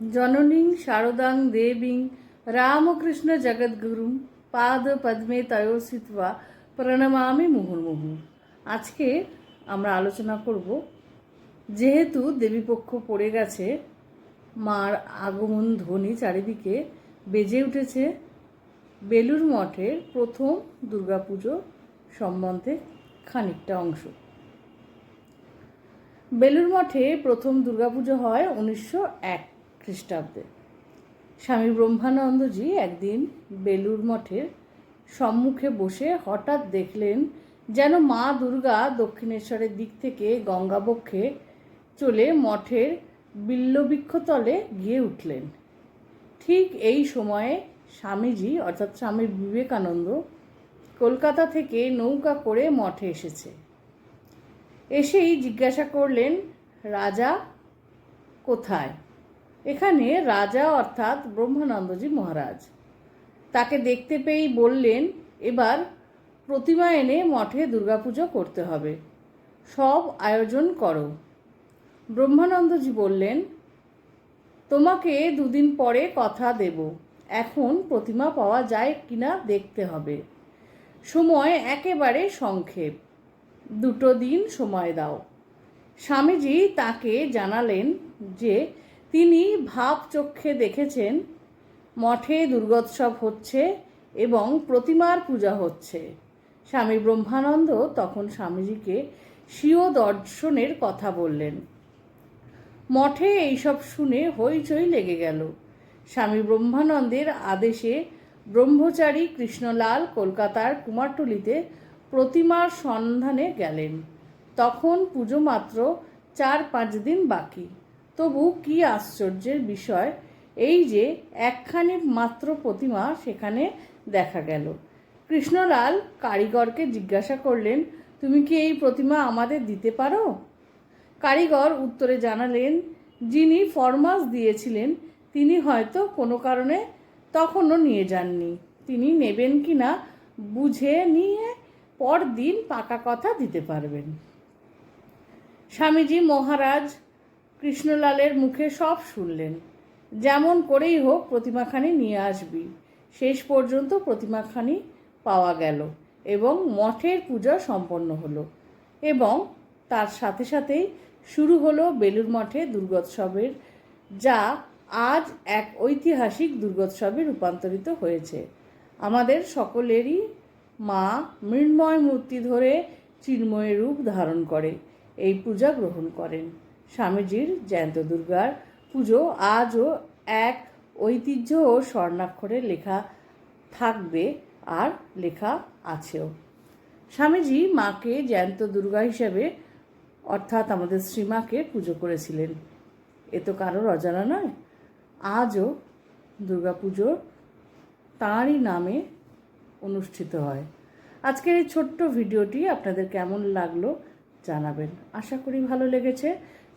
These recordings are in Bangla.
জননীং শারদাং দেবীং রামকৃষ্ণ জগদ্গুরুম পাদ পদ্মে তয়োসিত্বা প্রণমামি মুহুর্মুহু। আজকে আমরা আলোচনা করব, যেহেতু দেবীপক্ষ পড়ে গেছে, মার আগমন ধ্বনি চারিদিকে বেজে উঠেছে বেলুর মঠের প্রথম দুর্গাপুজো সম্বন্ধে খানিকটা অংশ। বেলুর মঠে প্রথম দুর্গাপুজো হয় উনিশশো এক। খ্রিস্টাব্দে। স্বামী ব্রহ্মানন্দজি একদিন বেলুর মঠের সম্মুখে বসে হঠাৎ দেখলেন যেন মা দুর্গা দক্ষিণেশ্বরের দিক থেকে গঙ্গাবক্ষে চলে মঠের বিল্লবৃক্ষতলে গিয়ে উঠলেন। ঠিক এই সময়ে স্বামীজি, অর্থাৎ স্বামী বিবেকানন্দ, কলকাতা থেকে নৌকা করে মঠে এসেছে। এসেই জিজ্ঞাসা করলেন, রাজা, কোথায়? এখানে রাজা অর্থাৎ ব্রহ্মানন্দজি মহারাজ। তাকে দেখতে পেয়েই বললেন, এবার প্রতিমা এনে মঠে দুর্গাপুজো করতে হবে। সব আয়োজন করো। ব্রহ্মানন্দজি বললেন, তোমাকে দুদিন পরে কথা দেব। এখন প্রতিমা পাওয়া যায় কিনা দেখতে হবে। সময় একেবারে সংক্ষেপ। দুটো দিন সময় দাও। স্বামীজি তাকে জানালেন যে তিনি ভাব চক্ষে দেখেছেন, মঠে দুর্গোৎসব হচ্ছে এবং প্রতিমার পূজা হচ্ছে। স্বামী ব্রহ্মানন্দ তখন স্বামীজিকে স্বীয় দর্শনের কথা বললেন। মঠে এইসব শুনে হইচই লেগে গেল। স্বামী ব্রহ্মানন্দের আদেশে ব্রহ্মচারী কৃষ্ণলাল কলকাতার কুমারটুলিতে প্রতিমার সন্ধানে গেলেন। তখন পুজো মাত্র চার পাঁচ দিন বাকি। তবু কি আশ্চর্যের বিষয় এই যে একখানি মাত্র প্রতিমা সেখানে দেখা গেল। কৃষ্ণলাল কারিগরকে জিজ্ঞাসা করলেন, তুমি কি এই প্রতিমা আমাদের দিতে পারো? কারিগর উত্তরে জানালেন, যিনি ফরমাস দিয়েছিলেন, তিনি হয়তো কোনো কারণে তখনও নিয়ে যাননি। তিনি নেবেন কি না বুঝে নিয়ে পরদিন পাকা কথা দিতে পারবেন। স্বামীজি মহারাজ কৃষ্ণলালের মুখে সব শুনলেন। যেমন করেই হোক প্রতিমাখানি নিয়ে আসবি। শেষ পর্যন্ত প্রতিমাখানি পাওয়া গেল এবং মঠের পূজা সম্পন্ন হলো এবং তার সাথে সাথেই শুরু হলো বেলুর মঠে দুর্গোৎসবের, যা আজ এক ঐতিহাসিক দুর্গোৎসবে রূপান্তরিত হয়েছে। আমাদের সকলেরই মা মৃন্ময় মূর্তি ধরে চিন্ময় রূপ ধারণ করে। এই পূজা গ্রহণ করেন। স্বামীজির জয়ন্ত দুর্গার পুজো। আজও এক ঐতিহ্য ও স্বর্ণাক্ষরে লেখা থাকবে আর লেখা আছেও। স্বামীজি মাকে জ্যান্ত দুর্গা হিসেবে, অর্থাৎ আমাদের শ্রীমাকে পুজো করেছিলেন। এ তো কারোর অজানা নয়। আজও দুর্গাপুজো তাঁরই নামে অনুষ্ঠিত হয়। আজকের এই ছোট্ট ভিডিওটি আপনাদের কেমন লাগল জানাবেন। আশা করি ভালো লেগেছে।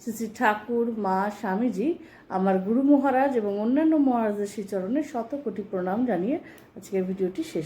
শ্রী শ্রী ঠাকুর, মা, স্বামীজি, আমার গুরু মহারাজ এবং অন্যান্য মহারাজের শ্রীচরণে শত কোটি প্রণাম জানিয়ে আজকের ভিডিওটি শেষ